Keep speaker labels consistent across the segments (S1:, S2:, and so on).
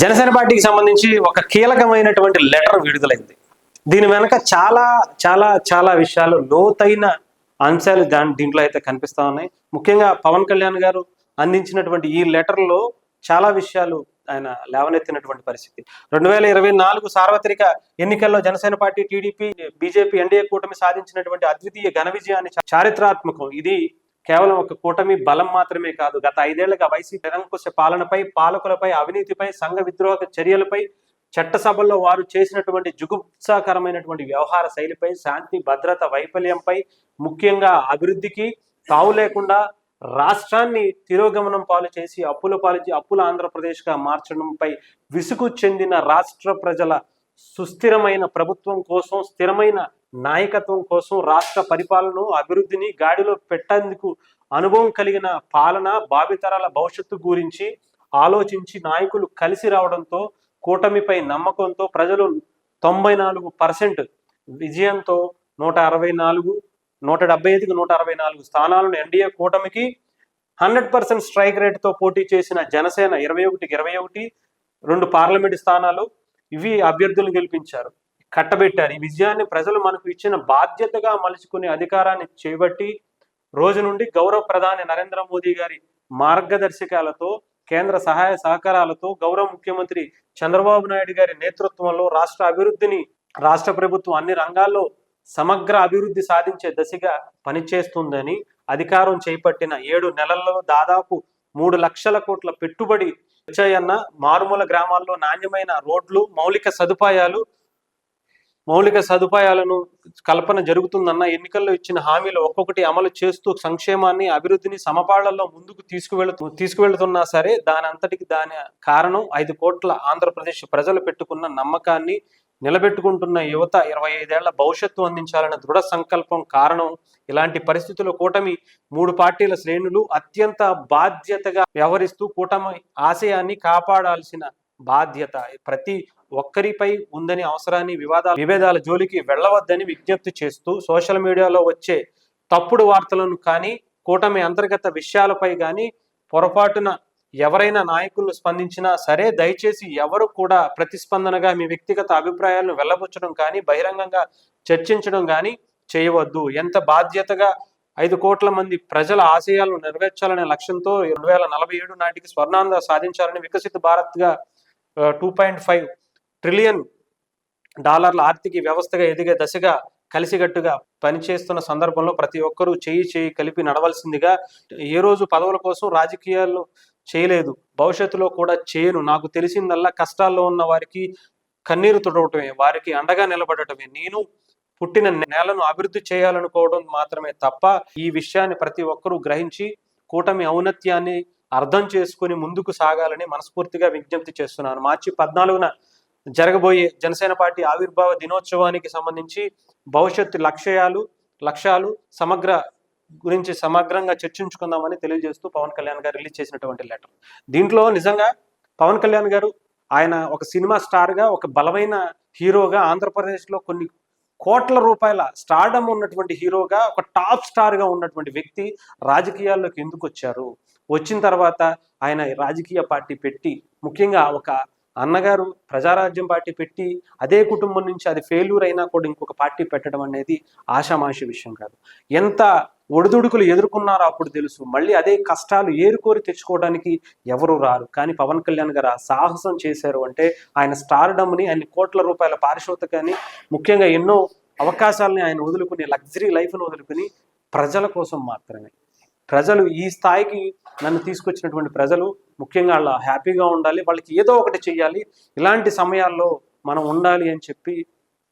S1: జనసేన పార్టీకి సంబంధించి ఒక కీలకమైనటువంటి లెటర్ విడుదలైంది. దీని వెనక చాలా చాలా చాలా విషయాలు లోతైన అంశాలు దాని దీంట్లో అయితే కనిపిస్తా ఉన్నాయి. ముఖ్యంగా పవన్ కళ్యాణ్ గారు అందించినటువంటి ఈ లెటర్లో చాలా విషయాలు ఆయన లేవనెత్తినటువంటి పరిస్థితి. రెండు వేల ఇరవై నాలుగు సార్వత్రిక ఎన్నికల్లో Janasena party TDP BJP NDA కూటమి సాధించినటువంటి అద్వితీయ ఘన విజయాన్ని చారిత్రాత్మకం. ఇది కేవలం ఒక కూటమి బలం మాత్రమే కాదు గత ఐదేళ్ళుగా వైసీపీ నిరంకుశ పాలనపై పాలకులపై అవినీతిపై సంఘ విద్రోహ చర్యలపై చట్టసభల్లో వారు చేసినటువంటి జుగుప్సాకరమైనటువంటి వ్యవహార శైలిపై శాంతి భద్రత వైఫల్యంపై ముఖ్యంగా అభివృద్ధికి తావు లేకుండా రాష్ట్రాన్ని తిరోగమనం పాలు చేసి అప్పుల పాలు అప్పుల ఆంధ్రప్రదేశ్గా మార్చడంపై విసుగు చెందిన రాష్ట్ర ప్రజల సుస్థిరమైన ప్రభుత్వం కోసం స్థిరమైన నాయకత్వం కోసం రాష్ట్ర పరిపాలన అభివృద్ధిని గాడిలో పెట్టేందుకు అనుభవం కలిగిన పాలన భావితరాల భవిష్యత్తు గురించి ఆలోచించి నాయకులు కలిసి రావడంతో కూటమిపై నమ్మకంతో ప్రజలు తొంభై నాలుగు పర్సెంట్ విజయంతో నూట అరవై నాలుగు నూట డెబ్బై ఐదుకి నూట అరవై నాలుగు స్థానాలను ఎన్డీఏ కూటమికి హండ్రెడ్ పర్సెంట్ స్ట్రైక్ రేట్తో పోటీ చేసిన జనసేన ఇరవై ఒకటికి ఇరవై ఒకటి రెండు పార్లమెంట్ స్థానాలు ఇవి అభ్యర్థులు గెలిపించారు. కట్టబెట్టారు. ఈ విజయాన్ని ప్రజలు మనకు ఇచ్చిన బాధ్యతగా మలుచుకునే అధికారాన్ని చేపట్టి రోజు నుండి గౌరవ ప్రధాని నరేంద్ర మోదీ గారి మార్గదర్శకాలతో కేంద్ర సహాయ సహకారాలతో గౌరవ ముఖ్యమంత్రి చంద్రబాబు నాయుడు గారి నేతృత్వంలో రాష్ట్ర అభివృద్ధిని రాష్ట్ర ప్రభుత్వం అన్ని రంగాల్లో సమగ్ర అభివృద్ధి సాధించే దశగా పనిచేస్తుందని అధికారం చేపట్టిన ఏడు నెలల్లో దాదాపు మూడు లక్షల కోట్ల పెట్టుబడి వచ్చాయన్న మారుమూల గ్రామాల్లో నాణ్యమైన రోడ్లు మౌలిక సదుపాయాలు మౌలిక సదుపాయాలను కల్పన జరుగుతుందన్న ఎన్నికల్లో ఇచ్చిన హామీలు ఒక్కొక్కటి అమలు చేస్తూ సంక్షేమాన్ని అభివృద్ధిని సమపాళ్ళలో ముందుకు తీసుకువెళుతూ తీసుకువెళుతున్నా సరే దాని అంతటికి దాని కారణం ఐదు కోట్ల ఆంధ్రప్రదేశ్ ప్రజలు పెట్టుకున్న నమ్మకాన్ని నిలబెట్టుకుంటున్న యువత ఇరవై ఐదేళ్ళ భవిష్యత్తు అందించాలన్న దృఢ సంకల్పం కారణం ఇలాంటి పరిస్థితుల్లో కూటమి మూడు పార్టీల శ్రేణులు అత్యంత బాధ్యతగా వ్యవహరిస్తూ కూటమి ఆశయాన్ని కాపాడాల్సిన బాధ్యత. ప్రతి ఒక్కరిపై ఉందని అవసరాన్ని వివాదాలు విభేదాల జోలికి వెళ్ళవద్దని విజ్ఞప్తి చేస్తూ సోషల్ మీడియాలో వచ్చే తప్పుడు వార్తలను కానీ కూటమి అంతర్గత విషయాలపై కానీ పొరపాటున ఎవరైనా నాయకులు స్పందించినా సరే దయచేసి ఎవరు కూడా ప్రతిస్పందనగా మీ వ్యక్తిగత అభిప్రాయాలను వెళ్ళబుచ్చడం కానీ బహిరంగంగా చర్చించడం కానీ చేయవద్దు. ఎంత బాధ్యతగా ఐదు కోట్ల మంది ప్రజల ఆశయాలను నెరవేర్చాలనే లక్ష్యంతో రెండు వేల నలభై ఏడు నాటికి స్వర్ణాంధ్ర సాధించాలని వికసిత భారత్గా టూ పాయింట్ ఫైవ్ ట్రిలియన్ డాలర్ల ఆర్థిక వ్యవస్థగా ఎదిగే దశగా కలిసికట్టుగా పనిచేస్తున్న సందర్భంలో ప్రతి ఒక్కరూ చేయి చేయి కలిపి నడవలసిందిగా ఏ రోజు పదవుల కోసం రాజకీయాలు చేయలేదు. భవిష్యత్తులో కూడా చేయను. నాకు తెలిసిందల్లా కష్టాల్లో ఉన్న వారికి కన్నీరు తుడవటమే వారికి అండగా నిలబడటమే. నేను పుట్టిన నేలను అభివృద్ధి చేయాలనుకోవడం మాత్రమే తప్ప ఈ విషయాన్ని ప్రతి ఒక్కరూ గ్రహించి కూటమి ఔన్నత్యాన్ని అర్థం చేసుకుని ముందుకు సాగాలని మనస్ఫూర్తిగా విజ్ఞప్తి చేస్తున్నాను. మార్చి పద్నాలుగున జరగబోయే జనసేన పార్టీ ఆవిర్భావ దినోత్సవానికి సంబంధించి భవిష్యత్తు లక్ష్యాలు లక్ష్యాలు సమగ్ర గురించి సమగ్రంగా చర్చించుకుందామని తెలియజేస్తూ పవన్ కళ్యాణ్ గారు రిలీజ్ చేసినటువంటి లెటర్. దీంట్లో నిజంగా పవన్ కళ్యాణ్ గారు ఆయన ఒక సినిమా స్టార్గా ఒక బలమైన హీరోగా ఆంధ్రప్రదేశ్లో కొన్ని కోట్ల రూపాయల స్టార్డమ్ ఉన్నటువంటి హీరోగా ఒక టాప్ స్టార్గా ఉన్నటువంటి వ్యక్తి రాజకీయాల్లోకి ఎందుకు వచ్చారు? వచ్చిన తర్వాత ఆయన రాజకీయ పార్టీ పెట్టి ముఖ్యంగా ఒక అన్నగారు ప్రజారాజ్యం పార్టీ పెట్టి అదే కుటుంబం నుంచి అది ఫెయిల్యూర్ అయినా కూడా ఇంకొక పార్టీ పెట్టడం అనేది ఆషామాషి విషయం కాదు. ఎంత ఒడిదుడుకులు ఎదుర్కొన్నారో అప్పుడు తెలుసు. మళ్ళీ అదే కష్టాలు ఏరుకోరి తెచ్చుకోవడానికి ఎవరు రారు. కానీ పవన్ కళ్యాణ్ గారు ఆ సాహసం చేశారు అంటే ఆయన స్టార్డమ్ని ఆయన కోట్ల రూపాయల పారిశోధకాన్ని ముఖ్యంగా ఎన్నో అవకాశాలని ఆయన వదులుకుని లగ్జరీ లైఫ్ను వదులుకుని ప్రజల కోసం మాత్రమే. ప్రజలు ఈ స్థాయికి నన్ను తీసుకొచ్చినటువంటి ప్రజలు ముఖ్యంగా వాళ్ళ హ్యాపీగా ఉండాలి వాళ్ళకి ఏదో ఒకటి చెయ్యాలి. ఇలాంటి సమయాల్లో మనం ఉండాలి అని చెప్పి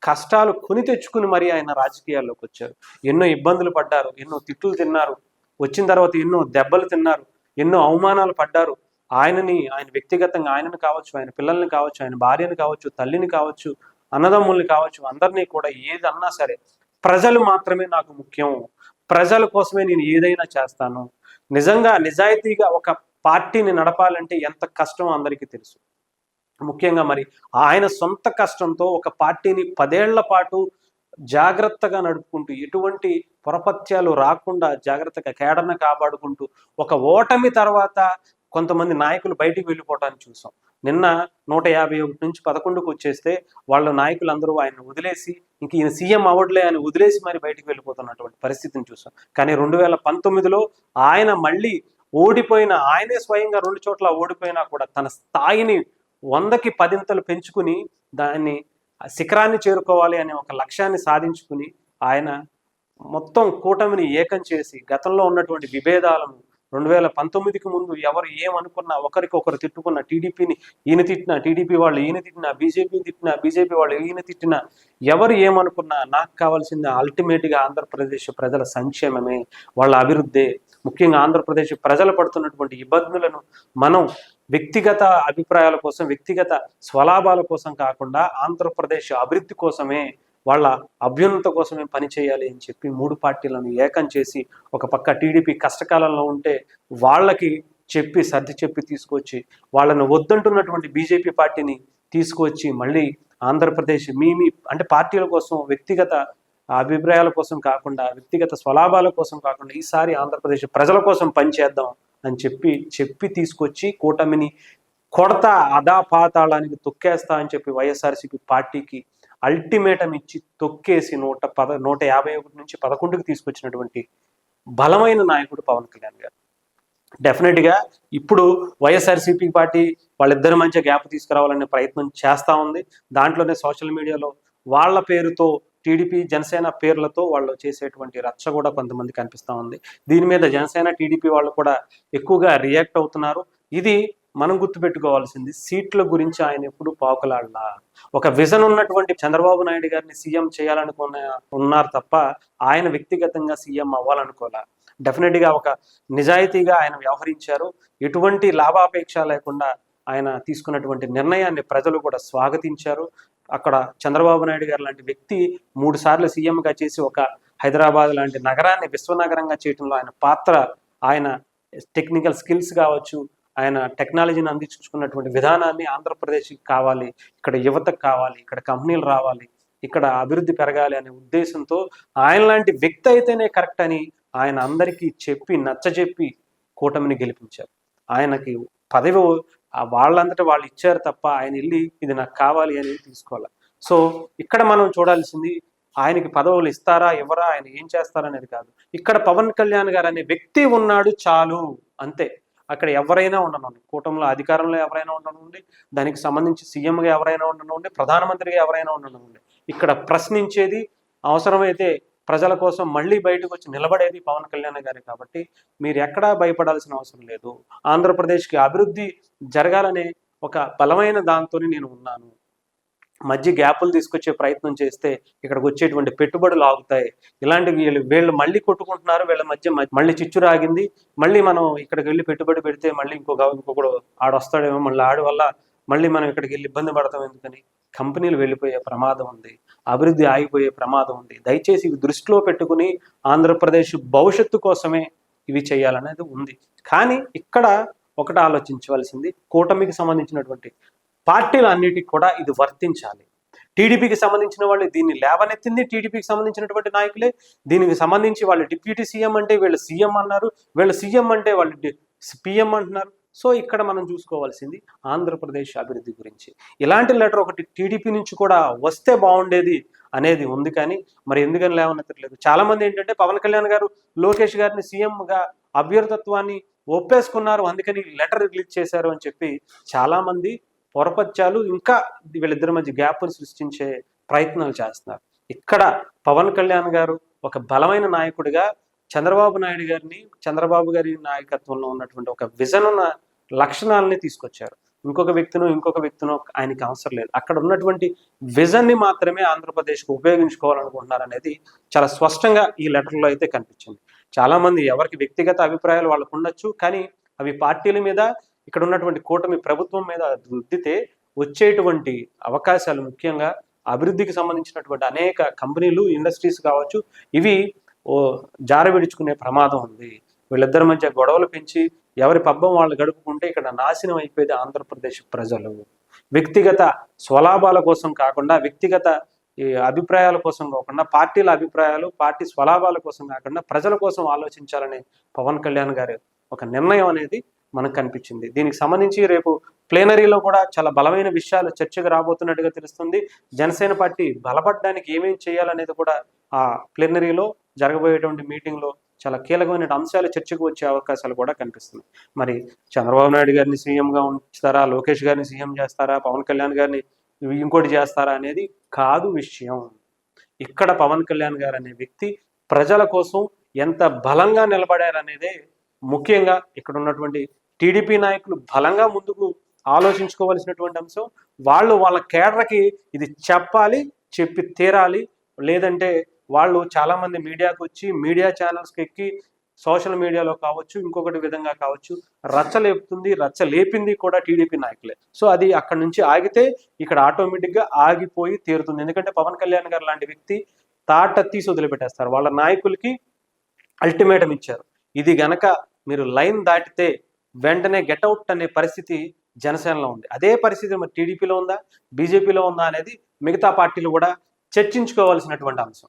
S1: కష్టాలు కొని తెచ్చుకుని మరీ ఆయన రాజకీయాల్లోకి వచ్చారు. ఎన్నో ఇబ్బందులు పడ్డారు ఎన్నో తిట్లు తిన్నారు వచ్చిన తర్వాత ఎన్నో దెబ్బలు తిన్నారు ఎన్నో అవమానాలు పడ్డారు. ఆయనని ఆయన వ్యక్తిగతంగా ఆయనను కావచ్చు ఆయన పిల్లల్ని కావచ్చు ఆయన భార్యను కావచ్చు తల్లిని కావచ్చు అన్నదమ్ముల్ని కావచ్చు అందరినీ కూడా ఏదన్నా సరే ప్రజలు మాత్రమే నాకు ముఖ్యం. ప్రజల కోసమే నేను ఏదైనా చేస్తాను. నిజంగా నిజాయితీగా ఒక పార్టీని నడపాలంటే ఎంత కష్టమో అందరికీ తెలుసు. ముఖ్యంగా మరి ఆయన సొంత కష్టంతో ఒక పార్టీని పదేళ్ళ పాటు జాగ్రత్తగా నడుపుకుంటూ ఎటువంటి పొరపత్యాలు రాకుండా జాగ్రత్తగా కేడర్ను కాపాడుకుంటూ ఒక ఓటమి తర్వాత కొంతమంది నాయకులు బయటికి వెళ్ళిపోవటాన్ని చూసాం. నిన్న నూట యాభై ఒకటి నుంచి పదకొండుకు వచ్చేస్తే వాళ్ళ నాయకులు అందరూ ఆయన వదిలేసి ఇంక ఈయన సీఎం అవ్వట్లే అని వదిలేసి మరి బయటికి వెళ్ళిపోతున్నటువంటి పరిస్థితిని చూసాం. కానీ రెండు వేల పంతొమ్మిదిలో ఆయన మళ్ళీ ఓడిపోయిన ఆయనే స్వయంగా రెండు చోట్ల ఓడిపోయినా కూడా తన స్థాయిని వందకి పదింతలు పెంచుకుని దాన్ని శిఖరాన్ని చేరుకోవాలి అనే ఒక లక్ష్యాన్ని సాధించుకుని ఆయన మొత్తం కూటమిని ఏకం చేసి గతంలో ఉన్నటువంటి విభేదాలను రెండు వేల పంతొమ్మిదికి ముందు ఎవరు ఏమనుకున్నా ఒకరికొకరు తిట్టుకున్న టీడీపీని ఈయన తిట్టినా టీడీపీ వాళ్ళు ఈయన తిట్టినా బీజేపీని తిట్టినా బీజేపీ వాళ్ళు ఈయన తిట్టినా ఎవరు ఏమనుకున్నా నాకు కావాల్సింది అల్టిమేట్గా ఆంధ్రప్రదేశ్ ప్రజల సంక్షేమమే వాళ్ళ అభివృద్ధి. ముఖ్యంగా ఆంధ్రప్రదేశ్ ప్రజలు పడుతున్నటువంటి ఇబ్బందులను మనం వ్యక్తిగత అభిప్రాయాల కోసం వ్యక్తిగత స్వలాభాల కోసం కాకుండా ఆంధ్రప్రదేశ్ అభివృద్ధి కోసమే వాళ్ళ అభ్యున్నత కోసం మేము పనిచేయాలి అని చెప్పి మూడు పార్టీలను ఏకం చేసి ఒక పక్క టీడీపీ కష్టకాలంలో ఉంటే వాళ్ళకి చెప్పి సర్ది చెప్పి తీసుకొచ్చి వాళ్ళను వద్దంటున్నటువంటి బీజేపీ పార్టీని తీసుకొచ్చి మళ్ళీ ఆంధ్రప్రదేశ్ మీ మీ అంటే పార్టీల కోసం వ్యక్తిగత అభిప్రాయాల కోసం కాకుండా వ్యక్తిగత స్వలాభాల కోసం కాకుండా ఈసారి ఆంధ్రప్రదేశ్ ప్రజల కోసం పనిచేద్దాం అని చెప్పి చెప్పి తీసుకొచ్చి కూటమిని కొడతా అదా పాతాళానికి తొక్కేస్తా అని చెప్పి వైఎస్ఆర్సీపీ పార్టీకి అల్టిమేటం ఇచ్చి తొక్కేసి నూట పద నూట యాభై ఒకటి నుంచి పదకొండుకి తీసుకొచ్చినటువంటి బలమైన నాయకుడు పవన్ కళ్యాణ్ గారు. డెఫినెట్గా ఇప్పుడు వైఎస్ఆర్సీపీ పార్టీ వాళ్ళిద్దరి మధ్య గ్యాప్ తీసుకురావాలనే ప్రయత్నం చేస్తూ ఉంది. దాంట్లోనే సోషల్ మీడియాలో వాళ్ళ పేరుతో టీడీపీ జనసేన పేర్లతో వాళ్ళు చేసేటువంటి రచ్చ కూడా కొంతమంది కనిపిస్తూ ఉంది. దీని మీద జనసేన టీడీపీ వాళ్ళు కూడా ఎక్కువగా రియాక్ట్ అవుతున్నారు. ఇది మనం గుర్తుపెట్టుకోవాల్సింది సీట్ల గురించి ఆయన ఎప్పుడు పాకులాడలా. ఒక విజన్ ఉన్నటువంటి చంద్రబాబు నాయుడు గారిని సీఎం చేయాలనుకున్న ఉన్నారు తప్ప ఆయన వ్యక్తిగతంగా సీఎం అవ్వాలనుకోలే. డెఫినెట్గా ఒక నిజాయితీగా ఆయన వ్యవహరించారు. ఎటువంటి లాభాపేక్ష లేకుండా ఆయన తీసుకున్నటువంటి నిర్ణయాన్ని ప్రజలు కూడా స్వాగతించారు. అక్కడ చంద్రబాబు నాయుడు గారు లాంటి వ్యక్తి మూడు సార్లు సీఎంగా చేసి ఒక హైదరాబాద్ లాంటి నగరాన్ని విశ్వనగరంగా చేయడంలో ఆయన పాత్ర ఆయన టెక్నికల్ స్కిల్స్ కావచ్చు ఆయన టెక్నాలజీని అందించుకున్నటువంటి విధానాన్ని ఆంధ్రప్రదేశ్కి కావాలి ఇక్కడ యువతకు కావాలి ఇక్కడ కంపెనీలు రావాలి ఇక్కడ అభివృద్ధి పెరగాలి అనే ఉద్దేశంతో ఆయన లాంటి వ్యక్తి అయితేనే కరెక్ట్ అని ఆయన అందరికీ చెప్పి నచ్చజెప్పి కూటమిని గెలిపించారు. ఆయనకి పదవి వాళ్ళంతటా వాళ్ళు ఇచ్చారు తప్ప ఆయన వెళ్ళి ఇది నాకు కావాలి అని తీసుకోవాలి. సో ఇక్కడ మనం చూడాల్సింది ఆయనకి పదవులు ఇస్తారా ఇవ్వరా ఆయన ఏం చేస్తారనేది కాదు. ఇక్కడ పవన్ కళ్యాణ్ గారు అనే వ్యక్తి ఉన్నాడు చాలు అంతే. అక్కడ ఎవరైనా ఉండనండి కూటమిలో అధికారంలో ఎవరైనా ఉండనండి దానికి సంబంధించి సీఎంగా ఎవరైనా ఉండనండి ప్రధానమంత్రిగా ఎవరైనా ఉండనుండి ఇక్కడ ప్రశ్నించేది అవసరమైతే ప్రజల కోసం మళ్ళీ బయటకు వచ్చి నిలబడేది పవన్ కళ్యాణ్ గారి కాబట్టి మీరు ఎక్కడా భయపడాల్సిన అవసరం లేదు. ఆంధ్రప్రదేశ్కి అభివృద్ధి జరగాలనే ఒక బలమైన దాంతో నేను ఉన్నాను. మధ్య గ్యాపులు తీసుకొచ్చే ప్రయత్నం చేస్తే ఇక్కడికి వచ్చేటువంటి పెట్టుబడులు ఆగుతాయి. ఇలాంటి వీళ్ళు వీళ్ళు మళ్ళీ కొట్టుకుంటున్నారు. వీళ్ళ మధ్య మళ్ళీ చిచ్చు రాగింది. మళ్ళీ మనం ఇక్కడికి వెళ్ళి పెట్టుబడి పెడితే మళ్ళీ ఇంకొక ఇంకొకడు ఆడొస్తాడేమో మళ్ళీ ఆడి వల్ల మళ్ళీ మనం ఇక్కడికి వెళ్ళి ఇబ్బంది పడతాం ఎందుకని? కంపెనీలు వెళ్ళిపోయే ప్రమాదం ఉంది. అభివృద్ధి ఆగిపోయే ప్రమాదం ఉంది. దయచేసి ఇవి దృష్టిలో పెట్టుకుని ఆంధ్రప్రదేశ్ భవిష్యత్తు కోసమే ఇవి చేయాలనేది ఉంది. కానీ ఇక్కడ ఒకటి ఆలోచించవలసింది. కూటమికి సంబంధించినటువంటి పార్టీలు అన్నిటికి కూడా ఇది వర్తించాలి. టీడీపీకి సంబంధించిన వాళ్ళు దీన్ని లేవనెత్తింది టీడీపీకి సంబంధించినటువంటి నాయకులే. దీనికి సంబంధించి వాళ్ళు డిప్యూటీ సీఎం అంటే వీళ్ళు సీఎం అన్నారు వీళ్ళు సీఎం అంటే వాళ్ళు పిఎం అంటున్నారు. సో ఇక్కడ మనం చూసుకోవాల్సింది ఆంధ్రప్రదేశ్ అభివృద్ధి గురించి. ఇలాంటి లెటర్ ఒకటి టీడీపీ నుంచి కూడా వస్తే బాగుండేది అనేది ఉంది కానీ మరి ఎందుకని లేవనెత్తలేదు చాలామంది ఏంటంటే పవన్ కళ్యాణ్ గారు లోకేష్ గారిని సీఎంగా అభ్యర్థత్వాన్ని ఒప్పేసుకున్నారు అందుకని లెటర్ రిలీజ్ చేశారు అని చెప్పి చాలామంది పొరపత్యాలు ఇంకా వీళ్ళిద్దరి మధ్య గ్యాప్ను సృష్టించే ప్రయత్నాలు చేస్తున్నారు. ఇక్కడ పవన్ కళ్యాణ్ గారు ఒక బలమైన నాయకుడిగా చంద్రబాబు నాయుడు గారిని చంద్రబాబు గారి నాయకత్వంలో ఉన్నటువంటి ఒక విజన్ ఉన్న లక్షణాలని తీసుకొచ్చారు. ఇంకొక వ్యక్తినో ఇంకొక వ్యక్తినో ఆయనకి అవసరం లేదు. అక్కడ ఉన్నటువంటి విజన్ని మాత్రమే ఆంధ్రప్రదేశ్కు ఉపయోగించుకోవాలనుకుంటున్నారు అనేది చాలా స్పష్టంగా ఈ లెటర్లో అయితే కనిపించింది. చాలామంది ఎవరికి వ్యక్తిగత అభిప్రాయాలు వాళ్ళకు ఉండొచ్చు కానీ అవి పార్టీల మీద ఇక్కడ ఉన్నటువంటి కూటమి ప్రభుత్వం మీద రుద్దితే వచ్చేటువంటి అవకాశాలు ముఖ్యంగా అభివృద్ధికి సంబంధించినటువంటి అనేక కంపెనీలు ఇండస్ట్రీస్ కావచ్చు ఇవి ఓ జార విడుచుకునే ప్రమాదం ఉంది. వీళ్ళిద్దరి మధ్య గొడవలు పెంచి ఎవరి పబ్బం వాళ్ళు గడుపుకుంటే ఇక్కడ నాశనం అయిపోయేది ఆంధ్రప్రదేశ్ ప్రజలు. వ్యక్తిగత స్వలాభాల కోసం కాకుండా వ్యక్తిగత ఈ అభిప్రాయాల కోసం కాకుండా పార్టీల అభిప్రాయాలు పార్టీ స్వలాభాల కోసం కాకుండా ప్రజల కోసం ఆలోచించాలని పవన్ కళ్యాణ్ గారు ఒక నిర్ణయం అనేది మనకు కనిపించింది. దీనికి సంబంధించి రేపు ప్లేనరీలో కూడా చాలా బలమైన విషయాలు చర్చకు రాబోతున్నట్టుగా తెలుస్తుంది. జనసేన పార్టీ బలపడడానికి ఏమేం చేయాలనేది కూడా ఆ ప్లేనరీలో జరగబోయేటువంటి మీటింగ్లో చాలా కీలకమైన అంశాలు చర్చకు వచ్చే అవకాశాలు కూడా కనిపిస్తున్నాయి. మరి చంద్రబాబు నాయుడు గారిని సీఎంగా ఉంచుతారా? లోకేష్ గారిని సీఎం చేస్తారా? పవన్ కళ్యాణ్ గారిని ఇంకోటి చేస్తారా అనేది కాదు విషయం. ఇక్కడ పవన్ కళ్యాణ్ గారు అనే వ్యక్తి ప్రజల కోసం ఎంత బలంగా నిలబడారనేదే ముఖ్యంగా ఇక్కడ ఉన్నటువంటి టీడీపీ నాయకులు బలంగా ముందుకు ఆలోచించుకోవాల్సినటువంటి అంశం వాళ్ళు వాళ్ళ కేడర్కి ఇది చెప్పాలి చెప్పి తీరాలి. లేదంటే వాళ్ళు చాలామంది మీడియాకు వచ్చి మీడియా ఛానల్స్కి ఎక్కి సోషల్ మీడియాలో కావచ్చు ఇంకొకటి విధంగా కావచ్చు రచ్చ లేపుతుంది రచ్చ లేపింది కూడా టీడీపీ నాయకులే. సో అది అక్కడ నుంచి ఆగితే ఇక్కడ ఆటోమేటిక్గా ఆగిపోయి తీరుతుంది. ఎందుకంటే పవన్ కళ్యాణ్ గారు లాంటి వ్యక్తి తాట తీసి వదిలిపెట్టేస్తారు. వాళ్ళ నాయకులకి అల్టిమేటం ఇచ్చారు. ఇది గనక మీరు లైన్ దాటితే వెంటనే గెట్అవుట్ అనే పరిస్థితి జనసేనలో ఉంది. అదే పరిస్థితి మరి టీడీపీలో ఉందా? బీజేపీలో ఉందా అనేది మిగతా పార్టీలు కూడా చర్చించుకోవాల్సినటువంటి అంశం.